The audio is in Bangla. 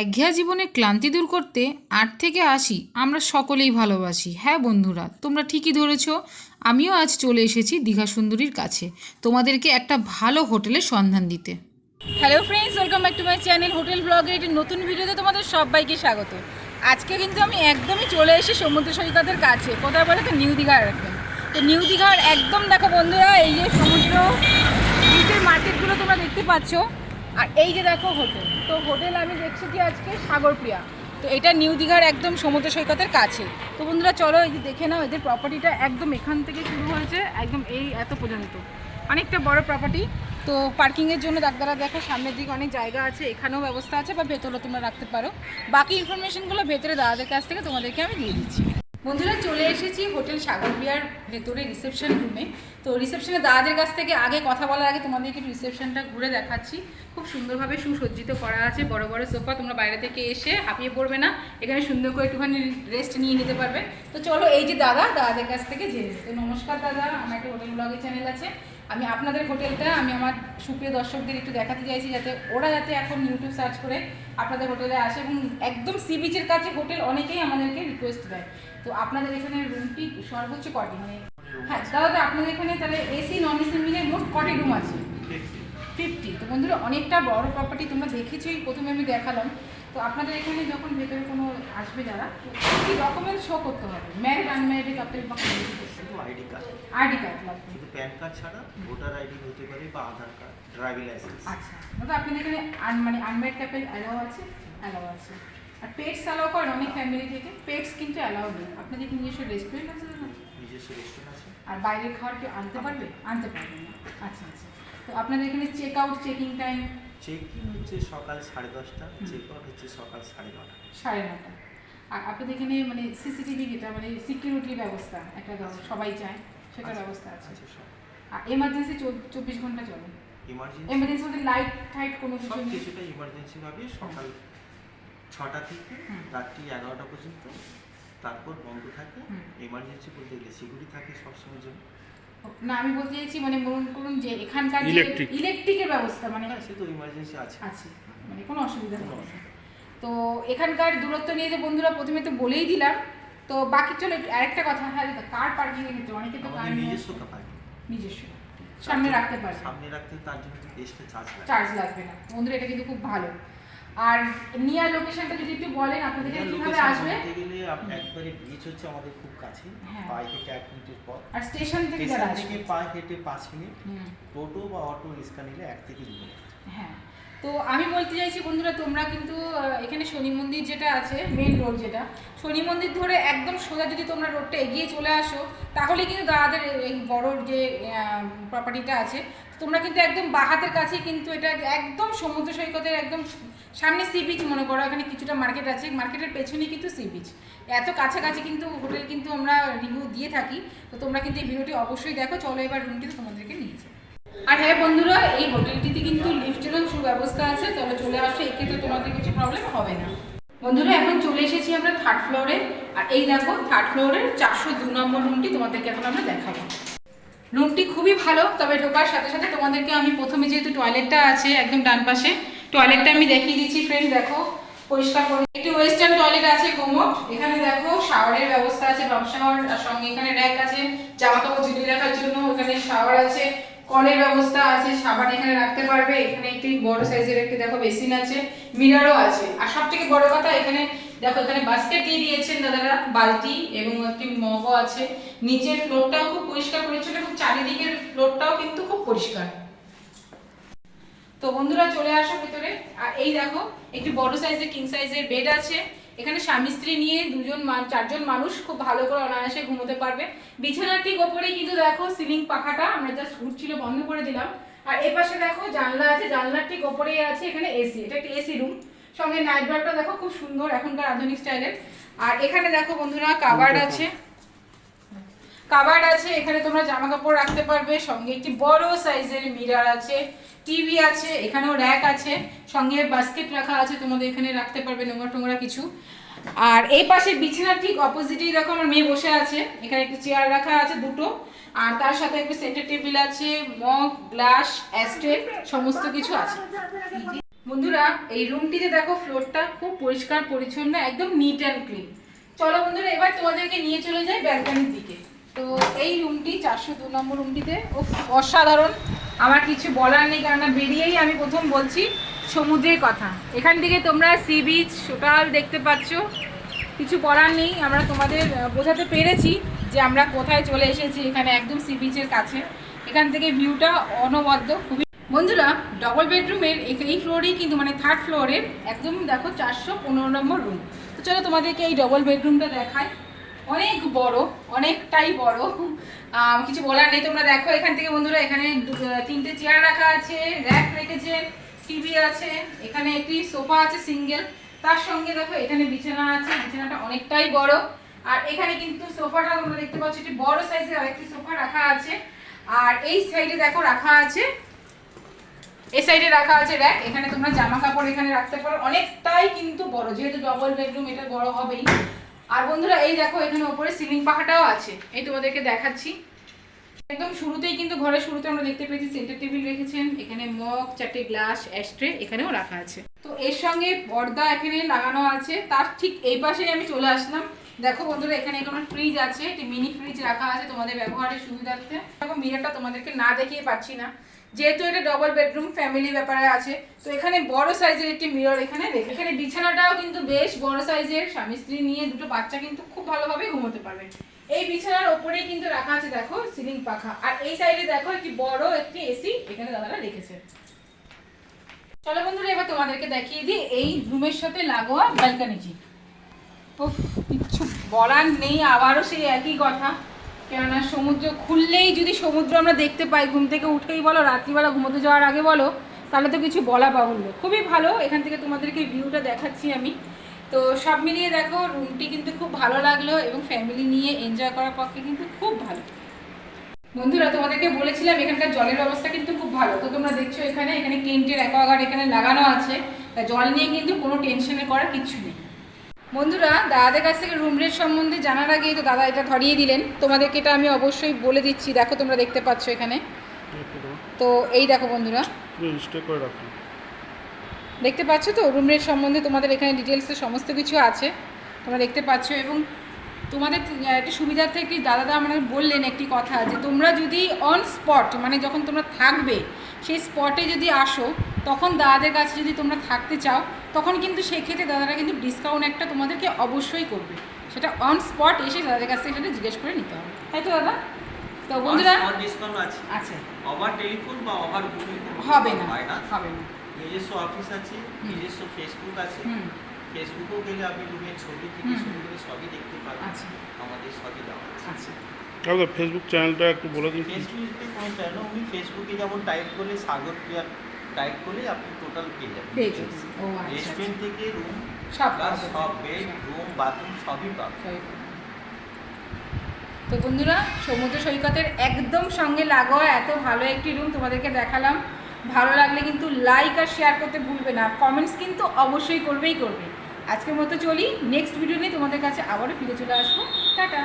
একঘেয়া জীবনে ক্লান্তি দূর করতে আট থেকে আশি আমরা সকলেই ভালোবাসি। হ্যাঁ বন্ধুরা, তোমরা ঠিকই ধরেছ। আমিও আজ চলে এসেছি দীঘা সুন্দরীর কাছে। তোমাদেরকে একটা ভালো হোটেলের সন্ধান দিতে। Hello friends welcome back to my channel hotel ব্লগের একটি নতুন ভিডিওতে তোমাদের সবাইকে স্বাগত। আজকে কিন্তু আমি একদমই চলে এসেছি সমুদ্র সৈকতের কাছে। কোথায় বলে তো? নিউ দীঘার একদম তো নিউ দীঘার একদম দেখো বন্ধুরা, এই যে সমুদ্র বিচের মার্কেটগুলো তোমরা দেখতে পাচ্ছ। আর এই যে দেখো হোটেল, তো হোটেল আমি দেখছি কি আজকে সাগরপ্রিয়া। তো এটা নিউ দীঘার একদম সমুদ্র সৈকতের কাছে। তো বন্ধুরা, চলো এই যে দেখে নাও, এদের প্রপার্টিটা একদম এখান থেকে শুরু হয়েছে, একদম এই এত পর্যন্ত। অনেকটা বড় প্রপার্টি তো পার্কিংয়ের জন্য দাগদারা দেখো, সামনের দিকে অনেক জায়গা আছে, এখানেও ব্যবস্থা আছে, বা ভেতরেও তোমরা রাখতে পারো। বাকি ইনফরমেশনগুলো ভেতরে দাদাদের কাছ থেকে তোমাদেরকে আমি দিয়ে দিচ্ছি। বন্ধুরা চলে এসেছি হোটেল সাগর বিহার ভেতরে রিসেপশন রুমে। তো রিসেপশনে দাদাদের কাছ থেকে আগে কথা বলার আগে তোমাদেরকে রিসেপশনটা ঘুরে দেখাচ্ছি। খুব সুন্দরভাবে সুসজ্জিত করা আছে, বড় বড় সোফা, তোমরা বাইরে থেকে এসে হাঁপিয়ে পড়বে না। এখানে সুন্দর করে একটুখানি রেস্ট নিয়ে নিতে পারবে। তো চলো এই যে দাদা, দাদাদের কাছ থেকে জেনে নমস্কার দাদা, আমার একটা হোটেল ব্লগের চ্যানেল আছে। আমি আপনাদের হোটেলটা আমি আমার সুপ্রিয় দর্শকদের একটু দেখাতে চাইছি যাতে ওরা যাতে এখন ইউটিউব সার্চ করে আপনাদের হোটেলে আসে এবং একদম সি বিচের কাছে হোটেল অনেকেই আমাদেরকে রিকোয়েস্ট দেয়। তো আপনাদের এখানে রুমটি সর্বোচ্চ কটি মানে হ্যাঁ দাদা আপনাদের এখানে তাহলে এসি নন এসি মিলে মোট কটি রুম আছে? ফিফটি তো বন্ধুরা অনেকটা বড় প্রপার্টি তোমরা দেখেছোই প্রথমে আমি দেখালাম। তো আপনাদের এখানে যখন ভেতরে কোনো আসবে যারা কী ডকুমেন্ট শো করতে হবে? ম্যারিড আনম্যারিড শুধু আইডি কার্ড আইডি কার্ড লাগবে। প্যান কার্ড ছাড়া ভোটার আইডি হতে পারে বা আধার কার্ড ড্রাইভিং লাইসেন্স আচ্ছা দাদা আপনাদের এখানে আন মানে আনম্যারিড কাপল অ্যালাও আছে? অ্যালাও আছে। আর পেটস অ্যালাও করেন অনেক ফ্যামিলি থেকে। পেটস কিন্তু অ্যালাউ নেই। আপনাদের কি নিজস্ব রেস্টুরেন্ট আছে দাদা? নিজস্ব রেস্টুরেন্ট আছে। আর বাইরের খাবার কি আনতে পারবে? আনতে পারবে না। আচ্ছা আচ্ছা। তো আপনাদের এখানে check out checking time check in হচ্ছে সকাল সাড়ে দশটা চেক আউট হচ্ছে সকাল সাড়ে নটা। সাড়ে নটা। আর আপনাদের এখানে মানে সিসিটিভি যেটা মানে সিকিউরিটির ব্যবস্থা একটা সবাই চায়। সেটার ব্যবস্থা আছে। আছে সব আর এমার্জেন্সি চব্বিশ ঘণ্টা চলে। এমার্জেন্সি বলতে লাইট টাইট কোনো কিছু সব নেই। কিছুটা ইমার্জেন্সি ভাবে সকাল ছটা থেকে রাত্রি এগারোটা পর্যন্ত। তারপর বন্ধ থাকে। এমার্জেন্সি বলতে গেলে সিকিউরিটি থাকে সবসময়ের জন্য। না আমি বলতে চাইছি মানে মনে করুন যে এখানকার ইলেকট্রিকের ব্যবস্থা মানে হ্যাঁ সে তো ইমার্জেন্সি আছে। আছে মানে কোনো অসুবিধা নেই। তো এখানকার দূরত্ব নিয়ে যে বন্ধুরা প্রথমে তো বলেই দিলাম তো বাকি চলো আরেকটা কথা হ্যাঁ দাদা কার পার্কিং এর ক্ষেত্রে অনেকে তো কার নিজস্ব পার্কিং নিজস্ব। সামনে রাখতে পারবে। সামনে রাখতে তার জন্য এক্সট্রা চার্জ লাগে চার্জ লাগবে না। বন্ধুরা এটা কিন্তু খুব ভালো। আর নিয়ার লোকেশনটা যদি একটু বলেন আপনাদের এখানে কীভাবে আসবে? গেলে একবারে বিচ হচ্ছে আমাদের খুব কাছে হ্যাঁ। পায়ে হেঁটে এক মিনিটের পর আর স্টেশন থেকে যারা আসবে? পায়ে হেঁটে পাঁচ মিনিট। হুম, টোটো বা অটো রিক্সা নিলে এক থেকে দু মিনিট। হ্যাঁ। তো আমি বলতে চাইছি বন্ধুরা, তোমরা কিন্তু এখানে শনি মন্দির যেটা আছে মেন রোড যেটা, শনি মন্দির ধরে একদম সোজা যদি তোমরা রোডটা এগিয়ে চলে আসো, তাহলে কিন্তু দাদাদের এই বড় যে প্রপার্টিটা আছে, তোমরা কিন্তু একদম বাহাতের কাছে কিন্তু এটা একদম সমুদ্র সৈকতের একদম সামনে সি বিচ মনে করো, এখানে কিছুটা মার্কেট আছে মার্কেটের পেছনেই কিন্তু সি বিচ এত কাছাকাছি কিন্তু হোটেল কিন্তু আমরা রিভিউ দিয়ে থাকি, তো তোমরা কিন্তু এই ভিডিওটি অবশ্যই দেখো, চলো এবার রুমটি তোমাদেরকে নিয়ে যাই। আর হ্যাঁ বন্ধুরা, এই হোটেলটিতে কিন্তু লিফটেরও সুব্যবস্থা আছে, তবে চলে আসো, এক্ষেত্রে তোমাদের কিছু প্রবলেম হবে না। বন্ধুরা, এখন চলে এসেছি আমরা থার্ড ফ্লোরে আর এই দেখো থার্ড ফ্লোরের চারশো দু নম্বর রুমটি তোমাদেরকে এখন আমরা দেখাবো। রুমটি খুবই ভালো, তবে ঢোকার সাথে সাথে তোমাদেরকে আমি প্রথমে যেহেতু টয়লেটটা আছে একদম ডান পাশে টয়লেটটা আমি দেখিয়ে দিচ্ছি ফ্রেন্ড দেখো, পরিষ্কার করে। একটি ওয়েস্টার্ন টয়লেট আছে কোমো এখানে দেখো শাওয়ারের ব্যবস্থা আছে ডব শাওয়ার আর সঙ্গে এখানে র্যাক আছে জামা কাপড় ঝুলিয়ে রাখার জন্য এখানে শাওয়ার আছে। কলের ব্যবস্থা আছে, সাবান এখানে রাখতে পারবে, এখানে একটি বড় সাইজের একটি, দেখো বেসিন আছে মিরারও আছে। আর সব থেকে বড় কথা, এখানে, দেখো, এখানে বাস্কেট দিয়ে দিয়েছেন দাদারা, বালতি এবং একটি মগও আছে। নিচের ফ্লোরটাও খুব পরিষ্কার পরিচ্ছন্ন এবং চারিদিকের ফ্লোরটাও কিন্তু খুব পরিষ্কার। তো বন্ধুরা, চলে আসো ভিতরে। আর এই দেখো, একটি বড় সাইজের কিং সাইজের বেড আছে। এখানে স্বামী স্ত্রী নিয়ে দুজন চারজন মানুষ খুব ভালো করে অনায়াসে ঘুমোতে পারবে। বিছানার ঠিক ওপরে কিন্তু দেখো সিলিং পাখাটা আমরা জাস্ট ঘুরছিল বন্ধ করে দিলাম। আর এ পাশে দেখো জানলা আছে জানলার ঠিক ওপরেই আছে এখানে এসি এটা একটা এসি রুম সঙ্গে নাইট বারটা দেখো খুব সুন্দর এখনকার আধুনিক স্টাইলের আর এখানে দেখো বন্ধুরা কাবার আছে। কাবার্ড আছে, এখানে তোমরা জামা কাপড় রাখতে পারবে, সঙ্গে একটি বড় সাইজের মিরার আছে, টিভি আছে, এখানেও র্যাক আছে, সঙ্গে বাস্কেট রাখা আছে, তোমাদের এখানে রাখতে পারবে নোংরা টোংরা কিছু। আর এই পাশে বিছানার ঠিক অপোজিটেই দেখো, আমার মেয়ে বসে আছে, এখানে একটি চেয়ার রাখা আছে দুটো, আর তার সাথে একটু সেন্টার টেবিল আছে মগ গ্লাস অ্যাস্ট্রে সমস্ত কিছু আছে। বন্ধুরা, এই রুমটিতে দেখো ফ্লোরটা খুব পরিষ্কার, পরিচ্ছন্ন, একদম নিট অ্যান্ড ক্লিন চলো বন্ধুরা, এবার তোমাদেরকে নিয়ে চলে যাই ব্যালকানির দিকে। তো এই রুমটি চারশো দু নম্বর রুমটিতে অসাধারণ। আমার কিছু বলার নেই, কেননা বেরিয়েই আমি প্রথম বলছি সমুদ্রের কথা। এখান থেকে তোমরা সি বিচ টোটাল দেখতে পাচ্ছ। কিছু বলার নেই, আমরা তোমাদের বোঝাতে পেরেছি যে আমরা কোথায় চলে এসেছি এখানে একদম সি বিচের কাছে। এখান থেকে ভিউটা অনবদ্য, খুবই বন্ধুরা ডবল বেডরুমের এই- ফ্লোরেই কিন্তু মানে থার্ড ফ্লোরের একদম দেখো চারশো পনেরো নম্বর রুম তো চলো তোমাদেরকে এই ডবল বেডরুমটা দেখাই। অনেক বড়, অনেকটাই বড়। কিছু বলার নেই, তোমরা দেখো এখান থেকে বন্ধুরা, এখানে তিনটে চেয়ার রাখা আছে র্যাক রেখেছে টিভি আছে, এখানে একটি সোফা আছে সিঙ্গেল তার সঙ্গে দেখো এখানে বিছানা আছে, বিছানাটা অনেকটাই বড়। আর এখানে কিন্তু সোফাটা তোমরা দেখতে পাচ্ছ, একটি বড় সাইজের আরেকটি সোফা রাখা আছে। আর এই সাইডে দেখো রাখা আছে এই সাইডে রাখা আছে র্যাক এখানে তোমরা জামা কাপড় এখানে রাখতে পারো। অনেকটাই কিন্তু বড়, যেহেতু ডবল বেডরুম এটা বড় হবেই। আর বন্ধুরা, এই দেখো, এখানে উপরে সিলিং পাখাটাও আছে। এই তোমাদেরকে দেখাচ্ছি। একদম শুরুতেই কিন্তু, ঘরের শুরুতে আমরা দেখতে পেয়েছি সেন্টার টেবিল রেখেছেন। এখানে মগ, চারটে গ্লাস অ্যাস্ট্রে এখানেও রাখা আছে। তো এর সঙ্গে পর্দা এখানে লাগানো আছে। তার ঠিক এই পাশেই আমি চলে আসলাম। দেখো বন্ধুরা, এখানে কোনো ফ্রিজ আছে। একটি মিনি ফ্রিজ রাখা আছে তোমাদের ব্যবহারের সুবিধার্থে। এখন মিররটা তোমাদেরকে না দেখিয়ে পাচ্ছি না। যেহেতু এটা ডবল বেডরুম ফ্যামিলি ব্যাপারে আছে, তো এখানে বড় সাইজের একটি মিরর এখানে রেখে এখানে বিছানাটাও কিন্তু বেশ বড় সাইজের স্বামী, স্ত্রী নিয়ে দুটো বাচ্চা কিন্তু খুব ভালোভাবে ঘুমোতে পারবে। এই বিছানার ওপরেই কিন্তু রাখা আছে, দেখো সিলিং পাখা। আর এই সাইডে দেখো একটি বড় একটি এসি এখানে দাদারা রেখেছে। চলো বন্ধুরা, এবার তোমাদেরকে দেখিয়ে দিই এই রুমের সাথে লাগোয়া ব্যালকানিটি উফ, কিচ্ছু বলার নেই, আবারও সেই একই কথা। কেননা সমুদ্র খুললেই যদি সমুদ্র আমরা দেখতে পাই, ঘুম থেকে উঠেই বলো, রাত্রিবেলা ঘুমোতে যাওয়ার আগে বলো, তাহলে তো কিছু বলা বাহুল্য। খুবই ভালো, এখান থেকে তোমাদেরকে ভিউটা দেখাচ্ছি আমি। তো সব মিলিয়ে দেখো রুমটি কিন্তু খুব ভালো লাগল এবং ফ্যামিলি নিয়ে এনজয় করার পক্ষে কিন্তু খুব ভালো। বন্ধুরা, তোমাদেরকে বলেছিলাম এখানকার জলের ব্যবস্থা কিন্তু খুব ভালো। তো তোমরা দেখছ এখানে এখানে কেন্টের অ্যাকোয়াগার্ড এখানে লাগানো আছে। জল নিয়ে কিন্তু কোনো টেনশনে করার কিছু নেই। বন্ধুরা দাদাদের কাছ থেকে রুম রেট সম্বন্ধে জানার আগেই তো দাদা এটা ধরিয়ে দিলেন। তোমাদেরকে এটা আমি অবশ্যই বলে দিচ্ছি দেখো তোমরা দেখতে পাচ্ছ এখানে। তো এই দেখো বন্ধুরা। দেখতে পাচ্ছ তো? রুম রেট সম্বন্ধে তোমাদের এখানে ডিটেলসে সমস্ত কিছু আছে। তোমরা দেখতে পাচ্ছ এবং তোমাদের একটি সুবিধার্থে একটি দাদাদা আমাদের বললেন একটি কথা যে তোমরা যদি অন স্পট মানে যখন তোমরা থাকবে সেই স্পটে যদি আসো তখন দাদাদের কাছে যদি তোমরা থাকতে চাও তখন কিন্তু সেক্ষেত্রে দাদারা কিন্তু ডিসকাউন্ট একটা তোমাদেরকে অবশ্যই করবে। সেটা অন স্পট এসে দাদাদের কাছ থেকে সেটা জিজ্ঞেস করে নিতে হবে। তাই তো দাদা? তো বন্ধুরা? ডিসকাউন্ট আছে। আছে। ওভার টেলিফোন বা ওভার হবে না হয় না। হবে না। নিজস্ব অফিস আছে নিজস্ব ফেসবুক আছে। হুম। ফেসবুকেও গেলে আপনি রুমের ছবি থেকে শুরু করে সবই দেখতে পাবেন। আচ্ছা। আমাদের সবই দেওয়া আছে। আচ্ছা। ফেসবুক চ্যানেলটা একটু বলে দিন। ফেসবুকে কোনো চ্যানেল উনি ফেসবুকে যেমন টাইপ করলে সাগর প্রিয়ার টাইপ করলে আপনি টোটাল পেয়ে যাবেন। ও আচ্ছা, রেস্টুরেন্ট থেকে রুম সব সব বেড রুম বাথরুম সবই পাবেন। তো বন্ধুরা সমুদ্র সৈকতের একদম সঙ্গে লাগোয়া এত ভালো একটি রুম তোমাদেরকে দেখালাম। ভালো লাগলে কিন্তু লাইক আর শেয়ার করতে ভুলবে না। কমেন্টস কিন্তু অবশ্যই করবেই করবে। আজকের মতো চলি। নেক্সট ভিডিও নিয়ে তোমাদের কাছে আবারও ফিরে চলে আসব। টাটা।